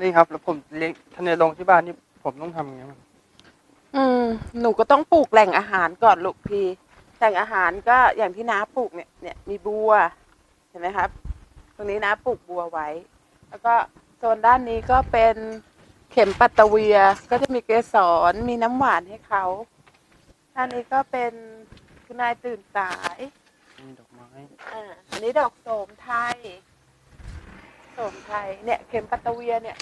นี่ครับ แล้วผมเลี้ยงทนายลงที่บ้านนี่ผมต้องทำยังไงบ้างอืมหนูก็ต้องปลูกแหล่งอาหารก่อนลูกพี่แหล่งอาหารก็อย่างที่น้าปลูกเนี่ยเนี่ยมีบัว เห็นไหมครับ ตรงนี้น้าปลูกบัวไว้ แล้วก็โซนด้านนี้ก็เป็นเข็มปัตตะเวีย ก็จะมีเกสรมีน้ำหวานให้เขาด้านนี้ก็เป็นคุณนายตื่นสายมีดอกไม้ อ่าอันนี้ดอกโสมไทยโสมไทยเนี่ยเข็มปัตตเวียเนี่ย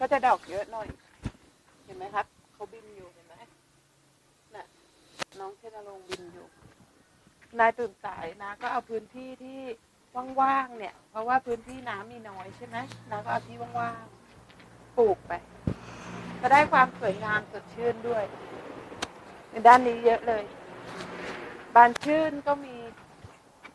ก็จะดอกเยอะหน่อย เห็นไหมครับเขาบินอยู่เห็นไหมน่ะน้องเชนรงบินอยู่ นายตื่นสายนะก็เอาพื้นที่ที่ว่างๆเนี่ย เพราะว่าพื้นที่น้ำมีน้อยใช่ไหมนาก็เอาที่ว่างๆปลูกไปจะได้ความสวยงามสดชื่นด้วย ในด้านนี้เยอะเลย บานชื่นก็มี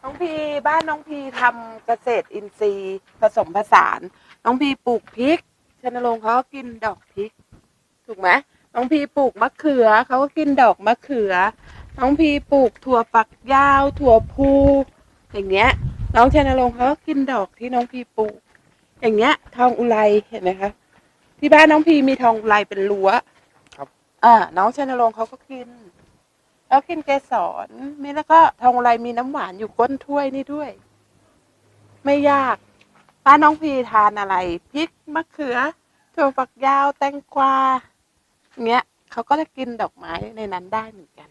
น้องพีบ้านน้องพีทำเกษตรอินทรีย์ผสมผสาน น้องพีปลูกพริกชนรงค์เขาก็กินดอกพริก ถูกไหมน้องพีปลูกมะเขือเขาก็กินดอกมะเขือ น้องพีปลูกถั่วฝักยาว ถั่วพูอย่างเงี้ย น้องชนรงค์เขาก็กินดอกที่น้องพีปลูก อย่างเงี้ย ทองอุไรเห็นไหมคะที่บ้านน้องพีมีทองอุไรเป็นรั้วครับ อ่าน้องชนรงค์เขาก็กิน แล้วกินเกสรมีแล้วก็ทองอุไรมีน้ำหวานอยู่ก้นถ้วยนี่ด้วย ไม่ยาก ป้าน้องพีทานอะไรพริกมะเขือถั่วฝักยาวแตงกวาอย่างเงี้ยเขาก็จะกินดอกไม้ในนั้นได้เหมือนกัน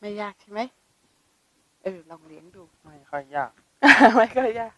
ไม่ยากใช่ไหมเออลองเลี้ยงดู ไม่ค่อยยาก ไม่ก็ยาก